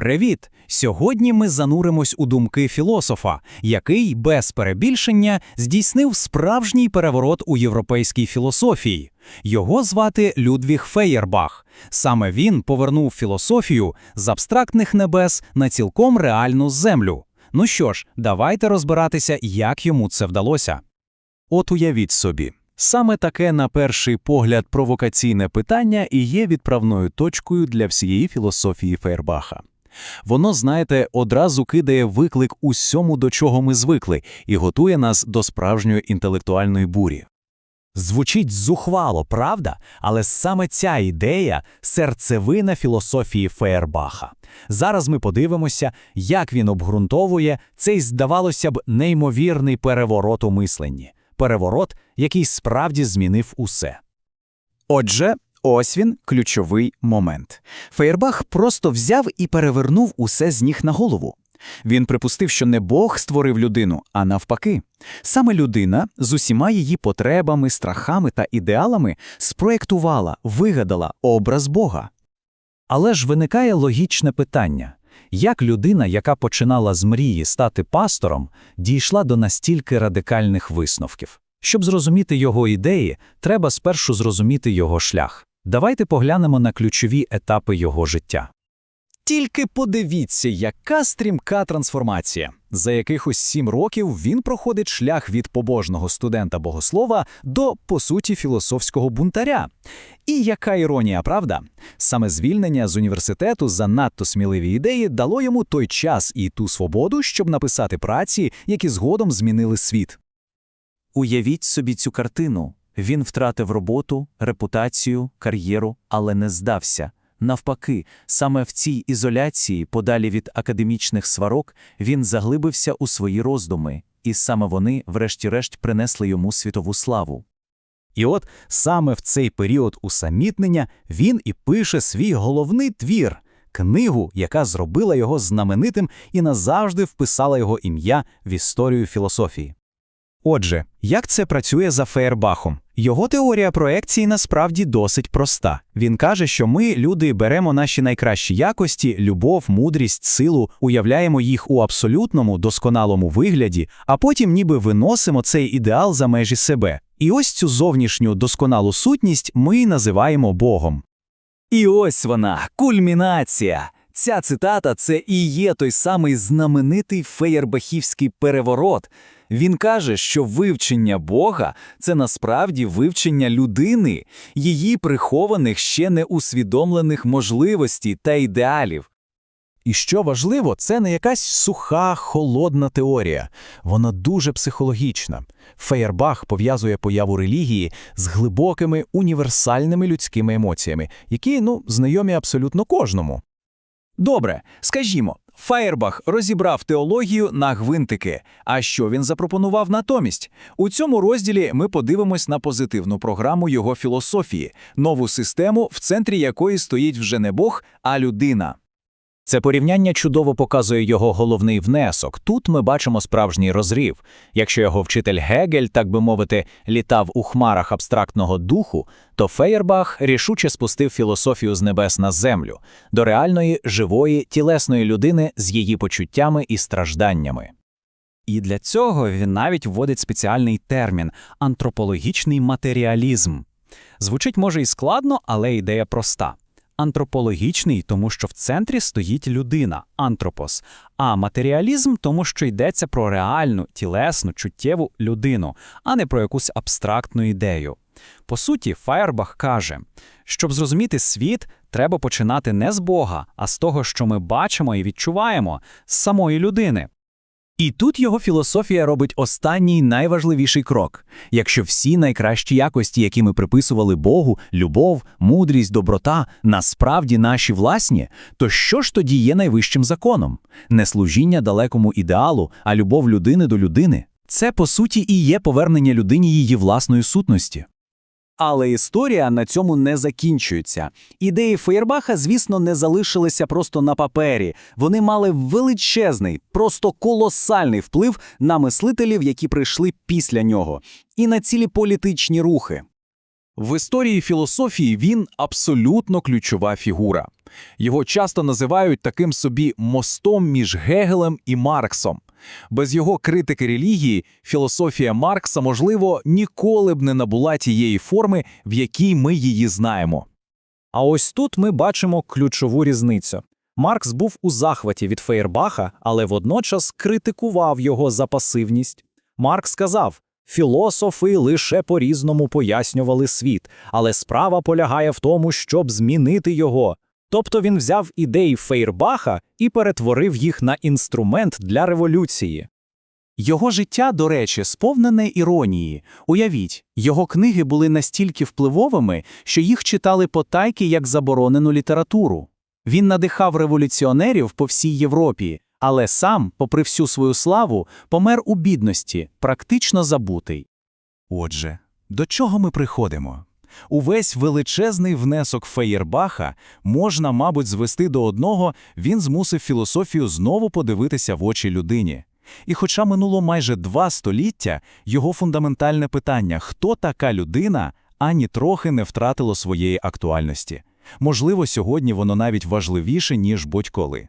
Привіт! Сьогодні ми зануримось у думки філософа, який без перебільшення здійснив справжній переворот у європейській філософії. Його звати Людвіг Феєрбах. Саме він повернув філософію з абстрактних небес на цілком реальну землю. Ну що ж, давайте розбиратися, як йому це вдалося. От уявіть собі, саме таке на перший погляд провокаційне питання і є відправною точкою для всієї філософії Фейербаха. Воно, знаєте, одразу кидає виклик усьому, до чого ми звикли, і готує нас до справжньої інтелектуальної бурі. Звучить зухвало, правда? Але саме ця ідея серцевина філософії Фейербаха. Зараз ми подивимося, як він обґрунтовує цей, здавалося б, неймовірний переворот у мисленні. Переворот, який справді змінив усе. Отже, ось він ключовий момент. Фейербах просто взяв і перевернув усе з ніг на голову. Він припустив, що не Бог створив людину, а навпаки. Саме людина з усіма її потребами, страхами та ідеалами спроєктувала, вигадала образ Бога. Але ж виникає логічне питання. Як людина, яка починала з мрії стати пастором, дійшла до настільки радикальних висновків? Щоб зрозуміти його ідеї, треба спершу зрозуміти його шлях. Давайте поглянемо на ключові етапи його життя. Тільки подивіться, яка стрімка трансформація. За якихось сім років він проходить шлях від побожного студента-богослова до, по суті, філософського бунтаря. І яка іронія, правда? Саме звільнення з університету за надто сміливі ідеї дало йому той час і ту свободу, щоб написати праці, які згодом змінили світ. Уявіть собі цю картину. Він втратив роботу, репутацію, кар'єру, але не здався. Навпаки, саме в цій ізоляції, подалі від академічних сварок, він заглибився у свої роздуми, і саме вони, врешті-решт, принесли йому світову славу. І от саме в цей період усамітнення він і пише свій головний твір книгу, яка зробила його знаменитим і назавжди вписала його ім'я в історію філософії. Отже, як це працює за Фейербахом? Його теорія проекції насправді досить проста. Він каже, що ми, люди, беремо наші найкращі якості, любов, мудрість, силу, уявляємо їх у абсолютному, досконалому вигляді, а потім ніби виносимо цей ідеал за межі себе. І ось цю зовнішню досконалу сутність ми називаємо Богом. І ось вона, кульмінація. Ця цитата це і є той самий знаменитий феєрбахівський переворот. Він каже, що вивчення Бога це насправді вивчення людини, її прихованих ще не усвідомлених можливостей та ідеалів. І що важливо, це не якась суха, холодна теорія, вона дуже психологічна. Феєрбах пов'язує появу релігії з глибокими універсальними людськими емоціями, які ну, знайомі абсолютно кожному. Добре, скажімо, Фаєрбах розібрав теологію на гвинтики. А що він запропонував натомість? У цьому розділі ми подивимось на позитивну програму його філософії, нову систему, в центрі якої стоїть вже не Бог, а людина. Це порівняння чудово показує його головний внесок. Тут ми бачимо справжній розрив. Якщо його вчитель Гегель, так би мовити, літав у хмарах абстрактного духу, то Фейербах рішуче спустив філософію з небес на землю, до реальної, живої, тілесної людини з її почуттями і стражданнями. І для цього він навіть вводить спеціальний термін антропологічний матеріалізм. Звучить може і складно, але ідея проста. Антропологічний, тому що в центрі стоїть людина, антропос, а матеріалізм, тому що йдеться про реальну, тілесну, чуттєву людину, а не про якусь абстрактну ідею. По суті, Фаєрбах каже, щоб зрозуміти світ, треба починати не з Бога, а з того, що ми бачимо і відчуваємо, з самої людини. І тут його філософія робить останній найважливіший крок. Якщо всі найкращі якості, які ми приписували Богу, любов, мудрість, доброта, насправді наші власні, то що ж тоді є найвищим законом? Не служіння далекому ідеалу, а любов людини до людини. Це, по суті, і є повернення людині її власної сутності. Але історія на цьому не закінчується. Ідеї Фейербаха, звісно, не залишилися просто на папері. Вони мали величезний, просто колосальний вплив на мислителів, які прийшли після нього, і на цілі політичні рухи. В історії філософії він абсолютно ключова фігура. Його часто називають таким собі мостом між Гегелем і Марксом. Без його критики релігії філософія Маркса, можливо, ніколи б не набула тієї форми, в якій ми її знаємо. А ось тут ми бачимо ключову різницю. Маркс був у захваті від Фейербаха, але водночас критикував його за пасивність. Маркс сказав, філософи лише по-різному пояснювали світ, але справа полягає в тому, щоб змінити його. Тобто він взяв ідеї Фейербаха і перетворив їх на інструмент для революції. Його життя, до речі, сповнене іронії. Уявіть, його книги були настільки впливовими, що їх читали потайки як заборонену літературу. Він надихав революціонерів по всій Європі, але сам, попри всю свою славу, помер у бідності, практично забутий. Отже, до чого ми приходимо? Увесь величезний внесок Феєрбаха можна, мабуть, звести до одного, він змусив філософію знову подивитися в очі людині. І хоча минуло майже два століття, його фундаментальне питання «хто така людина?» ані трохи не втратило своєї актуальності. Можливо, сьогодні воно навіть важливіше, ніж будь-коли.